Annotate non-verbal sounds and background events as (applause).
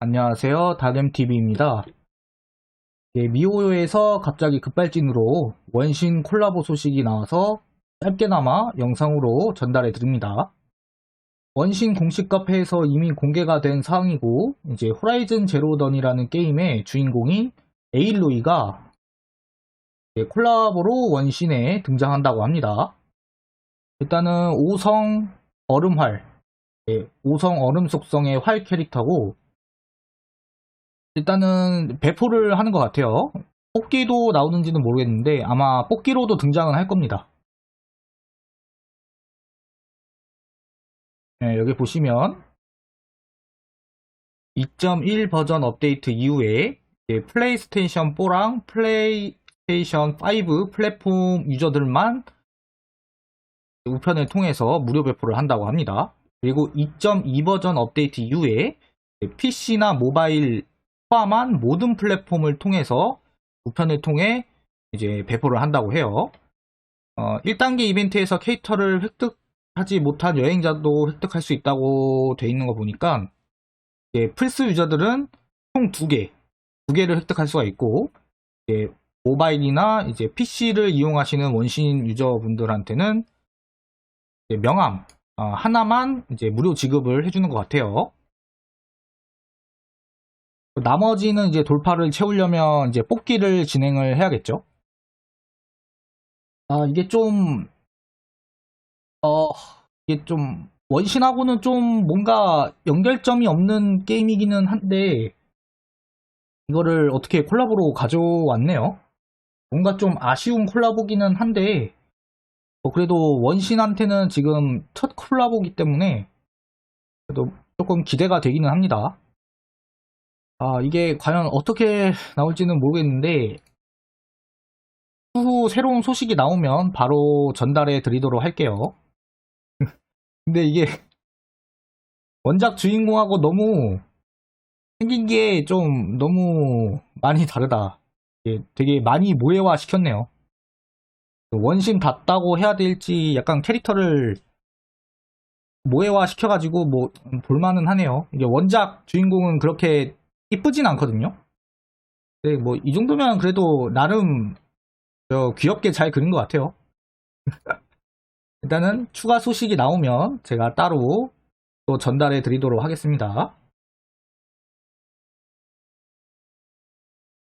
안녕하세요. 다겜TV입니다. 예, 미호요에서 갑자기 급발진으로 원신 콜라보 소식이 나와서 짧게나마 영상으로 전달해 드립니다. 원신 공식 카페에서 이미 공개가 된 사항이고, 이제 호라이즌 제로던이라는 게임의 주인공인 에일로이가 예, 콜라보로 원신에 등장한다고 합니다. 일단은 오성 얼음활, 예, 오성 얼음 속성의 활 캐릭터고, 일단은 배포를 하는 것 같아요. 뽑기도 나오는지는 모르겠는데 아마 뽑기로도 등장은 할 겁니다. 네, 여기 보시면 2.1 버전 업데이트 이후에 플레이스테이션 4랑 플레이스테이션 5 플랫폼 유저들만 우편을 통해서 무료 배포를 한다고 합니다. 그리고 2.2 버전 업데이트 이후에 PC나 모바일 포함한 모든 플랫폼을 통해서 우편을 통해 이제 배포를 한다고 해요. 어, 1단계 이벤트에서 캐릭터를 획득하지 못한 여행자도 획득할 수 있다고 돼 있는 거 보니까 이제 플스 유저들은 총 2개, 2개를 획득할 수가 있고 이제 모바일이나 이제 PC를 이용하시는 원신 유저분들한테는 명함 어, 하나만 이제 무료 지급을 해주는 것 같아요. 나머지는 이제 돌파를 채우려면 이제 뽑기를 진행을 해야겠죠. 아, 이게 좀, 어, 이게 좀, 원신하고는 좀 뭔가 연결점이 없는 게임이기는 한데, 이거를 어떻게 콜라보로 가져왔네요. 뭔가 좀 아쉬운 콜라보기는 한데, 어, 그래도 원신한테는 지금 첫 콜라보기 때문에, 그래도 조금 기대가 되기는 합니다. 아, 이게 과연 어떻게 나올지는 모르겠는데, 후후 새로운 소식이 나오면 바로 전달해 드리도록 할게요. (laughs) 근데 이게 원작 주인공하고 너무 생긴 게 좀 너무 많이 다르다. 되게 많이 모해화 시켰네요. 원신 같다고 해야 될지 약간 캐릭터를 모해화 시켜가지고 뭐 볼만은 하네요. 이게 원작 주인공은 그렇게 이쁘진 않거든요. 네, 뭐, 이 정도면 그래도 나름, 저, 귀엽게 잘 그린 것 같아요. (laughs) 일단은 추가 소식이 나오면 제가 따로 또 전달해 드리도록 하겠습니다.